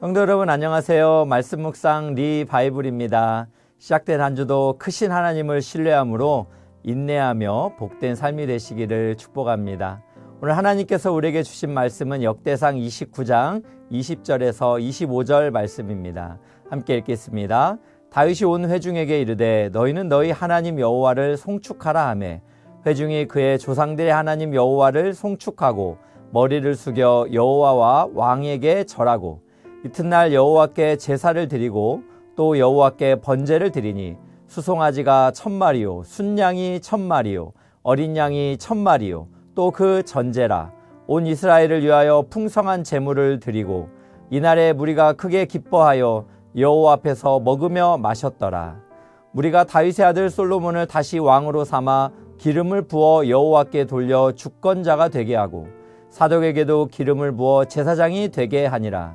성도 여러분 안녕하세요. 말씀 묵상 리 바이블입니다. 시작된 한 주도 크신 하나님을 신뢰함으로 인내하며 복된 삶이 되시기를 축복합니다. 오늘 하나님께서 우리에게 주신 말씀은 역대상 29장 20절에서 25절 말씀입니다. 함께 읽겠습니다. 다윗이 온 회중에게 이르되 너희는 너희 하나님 여호와를 송축하라 하매 회중이 그의 조상들의 하나님 여호와를 송축하고 머리를 숙여 여호와와 왕에게 절하고 이튿날 여호와께 제사를 드리고 또 여호와께 번제를 드리니 수송아지가 천 마리요 순양이 천 마리요 어린 양이 천 마리요 또 그 전제라. 온 이스라엘을 위하여 풍성한 제물을 드리고 이날에 무리가 크게 기뻐하여 여호와 앞에서 먹으며 마셨더라. 무리가 다윗의 아들 솔로몬을 다시 왕으로 삼아 기름을 부어 여호와께 돌려 주권자가 되게 하고 사독에게도 기름을 부어 제사장이 되게 하니라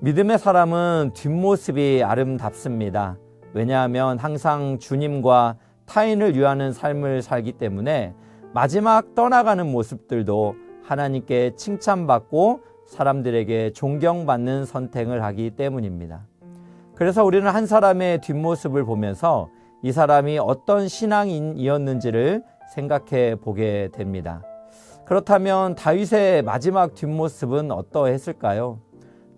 믿음의 사람은 뒷모습이 아름답습니다. 왜냐하면 항상 주님과 타인을 위하는 삶을 살기 때문에 마지막 떠나가는 모습들도 하나님께 칭찬받고 사람들에게 존경받는 선택을 하기 때문입니다. 그래서 우리는 한 사람의 뒷모습을 보면서 이 사람이 어떤 신앙인이었는지를 생각해 보게 됩니다. 그렇다면 다윗의 마지막 뒷모습은 어떠했을까요?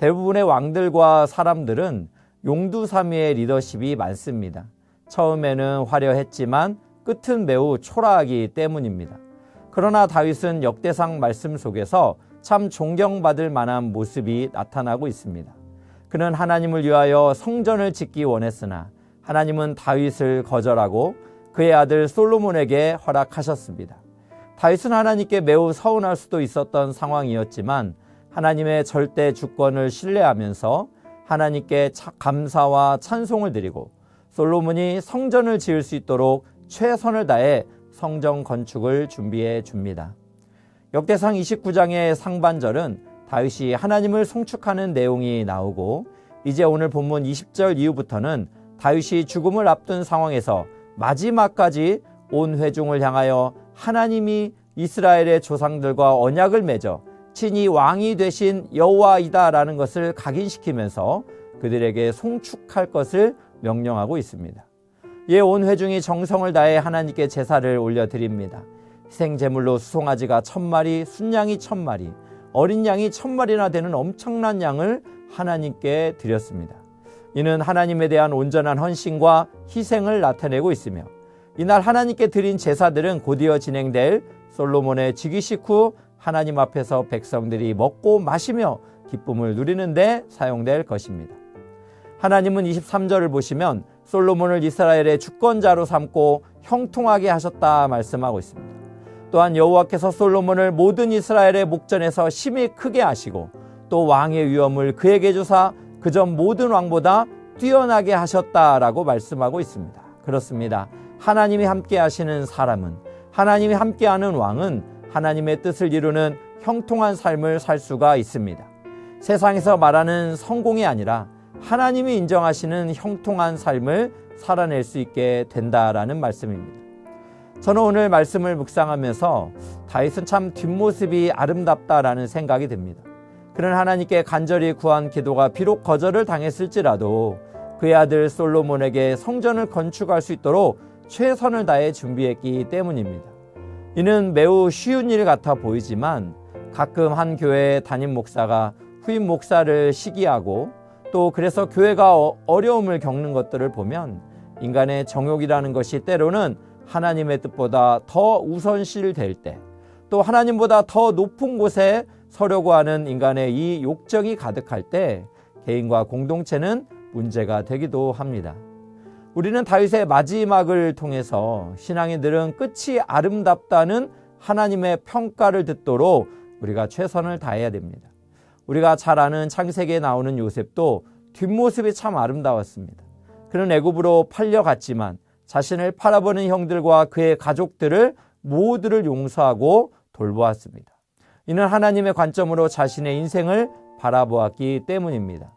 대부분의 왕들과 사람들은 용두사미의 리더십이 많습니다. 처음에는 화려했지만 끝은 매우 초라하기 때문입니다. 그러나 다윗은 역대상 말씀 속에서 참 존경받을 만한 모습이 나타나고 있습니다. 그는 하나님을 위하여 성전을 짓기 원했으나 하나님은 다윗을 거절하고 그의 아들 솔로몬에게 허락하셨습니다. 다윗은 하나님께 매우 서운할 수도 있었던 상황이었지만 하나님의 절대 주권을 신뢰하면서 하나님께 감사와 찬송을 드리고 솔로몬이 성전을 지을 수 있도록 최선을 다해 성전 건축을 준비해 줍니다. 역대상 29장의 상반절은 다윗이 하나님을 송축하는 내용이 나오고 이제 오늘 본문 20절 이후부터는 다윗이 죽음을 앞둔 상황에서 마지막까지 온 회중을 향하여 하나님이 이스라엘의 조상들과 언약을 맺어 친히 왕이 되신 여호와이다라는 것을 각인시키면서 그들에게 송축할 것을 명령하고 있습니다. 이에 온 회중이 정성을 다해 하나님께 제사를 올려 드립니다. 희생 제물로 수송아지가 천 마리, 순양이 천 마리, 어린 양이 천 마리나 되는 엄청난 양을 하나님께 드렸습니다. 이는 하나님에 대한 온전한 헌신과 희생을 나타내고 있으며 이날 하나님께 드린 제사들은 곧이어 진행될 솔로몬의 즉위식 후 하나님 앞에서 백성들이 먹고 마시며 기쁨을 누리는데 사용될 것입니다. 하나님은 23절을 보시면 솔로몬을 이스라엘의 주권자로 삼고 형통하게 하셨다 말씀하고 있습니다. 또한 여호와께서 솔로몬을 모든 이스라엘의 목전에서 심히 크게 하시고 또 왕의 위엄을 그에게 주사 그전 모든 왕보다 뛰어나게 하셨다라고 말씀하고 있습니다. 그렇습니다. 하나님이 함께 하시는 사람은 하나님이 함께 하는 왕은 하나님의 뜻을 이루는 형통한 삶을 살 수가 있습니다. 세상에서 말하는 성공이 아니라 하나님이 인정하시는 형통한 삶을 살아낼 수 있게 된다라는 말씀입니다. 저는 오늘 말씀을 묵상하면서 다윗은 참 뒷모습이 아름답다라는 생각이 듭니다. 그는 하나님께 간절히 구한 기도가 비록 거절을 당했을지라도 그의 아들 솔로몬에게 성전을 건축할 수 있도록 최선을 다해 준비했기 때문입니다. 이는 매우 쉬운 일 같아 보이지만 가끔 한 교회 담임 목사가 후임 목사를 시기하고 또 그래서 교회가 어, 어려움을 겪는 것들을 보면 인간의 정욕이라는 것이 때로는 하나님의 뜻보다 더 우선실 될 때, 또 하나님보다 더 높은 곳에 서려고 하는 인간의 이 욕정이 가득할 때 개인과 공동체는 문제가 되기도 합니다. 우리는 다윗의 마지막을 통해서 신앙인들은 끝이 아름답다는 하나님의 평가를 듣도록 우리가 최선을 다해야 됩니다. 우리가 잘 아는 창세기에 나오는 요셉도 뒷모습이 참 아름다웠습니다. 그는 애굽으로 팔려갔지만 자신을 팔아버린 형들과 그의 가족들을 모두를 용서하고 돌보았습니다. 이는 하나님의 관점으로 자신의 인생을 바라보았기 때문입니다.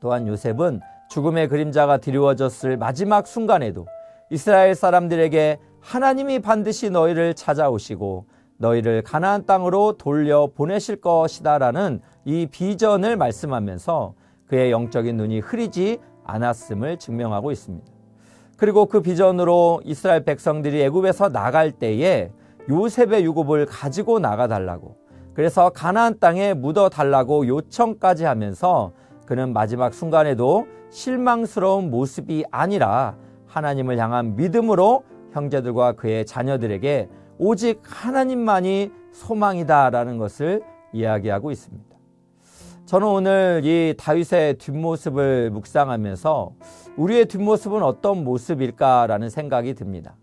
또한 요셉은 죽음의 그림자가 드리워졌을 마지막 순간에도 이스라엘 사람들에게 하나님이 반드시 너희를 찾아오시고 너희를 가나안 땅으로 돌려 보내실 것이다라는 이 비전을 말씀하면서 그의 영적인 눈이 흐리지 않았음을 증명하고 있습니다. 그리고 그 비전으로 이스라엘 백성들이 애굽에서 나갈 때에 요셉의 유급을 가지고 나가 달라고 그래서 가나안 땅에 묻어 달라고 요청까지 하면서 그는 마지막 순간에도 실망스러운 모습이 아니라 하나님을 향한 믿음으로 형제들과 그의 자녀들에게 오직 하나님만이 소망이다라는 것을 이야기하고 있습니다. 저는 오늘 이 다윗의 뒷모습을 묵상하면서 우리의 뒷모습은 어떤 모습일까라는 생각이 듭니다.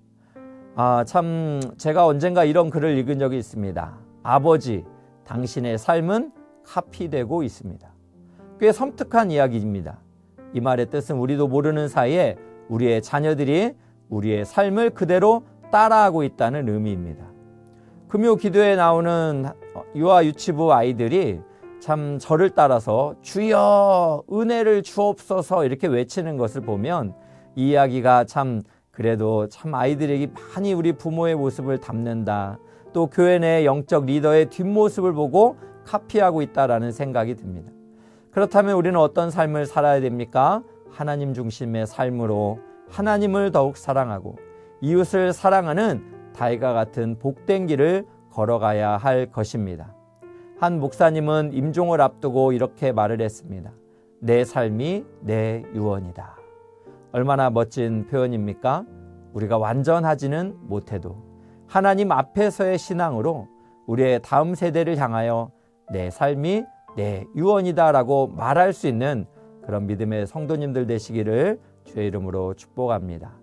아, 참, 제가 언젠가 이런 글을 읽은 적이 있습니다. 아버지, 당신의 삶은 카피되고 있습니다. 꽤 섬뜩한 이야기입니다. 이 말의 뜻은 우리도 모르는 사이에 우리의 자녀들이 우리의 삶을 그대로 따라하고 있다는 의미입니다. 금요 기도에 나오는 유아 유치부 아이들이 참 저를 따라서 주여 은혜를 주옵소서 이렇게 외치는 것을 보면 이 이야기가 참 그래도 참 아이들에게 많이 우리 부모의 모습을 담는다. 또 교회 내 영적 리더의 뒷모습을 보고 카피하고 있다라는 생각이 듭니다. 그렇다면 우리는 어떤 삶을 살아야 됩니까? 하나님 중심의 삶으로 하나님을 더욱 사랑하고 이웃을 사랑하는 다이가 같은 복된 길을 걸어가야 할 것입니다. 한 목사님은 임종을 앞두고 이렇게 말을 했습니다. 내 삶이 내 유언이다. 얼마나 멋진 표현입니까? 우리가 완전하지는 못해도 하나님 앞에서의 신앙으로 우리의 다음 세대를 향하여 내 삶이 내 유언이다라고 말할 수 있는 그런 믿음의 성도님들 되시기를 주의 이름으로 축복합니다.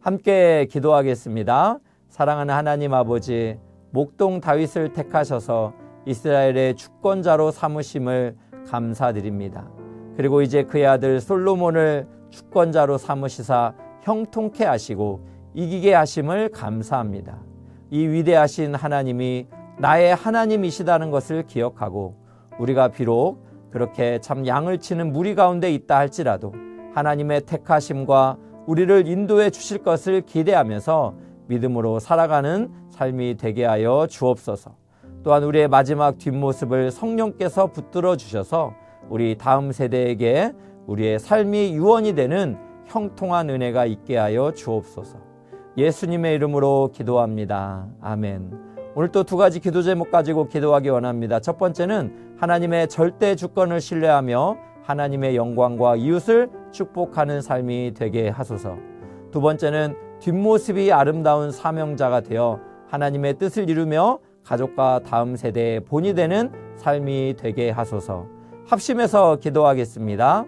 함께 기도하겠습니다. 사랑하는 하나님 아버지, 목동 다윗을 택하셔서 이스라엘의 주권자로 삼으심을 감사드립니다. 그리고 이제 그의 아들 솔로몬을 주권자로 삼으시사 형통케 하시고 이기게 하심을 감사합니다. 이 위대하신 하나님이 나의 하나님이시다는 것을 기억하고 우리가 비록 그렇게 참 양을 치는 무리 가운데 있다 할지라도 하나님의 택하심과 우리를 인도해 주실 것을 기대하면서 믿음으로 살아가는 삶이 되게 하여 주옵소서. 또한 우리의 마지막 뒷모습을 성령께서 붙들어 주셔서 우리 다음 세대에게 우리의 삶이 유언이 되는 형통한 은혜가 있게 하여 주옵소서. 예수님의 이름으로 기도합니다. 아멘. 오늘 또 두 가지 기도 제목 가지고 기도하기 원합니다. 첫 번째는 하나님의 절대 주권을 신뢰하며 하나님의 영광과 이웃을 축복하는 삶이 되게 하소서. 두 번째는 뒷모습이 아름다운 사명자가 되어 하나님의 뜻을 이루며 가족과 다음 세대의 본이 되는 삶이 되게 하소서. 합심해서 기도하겠습니다.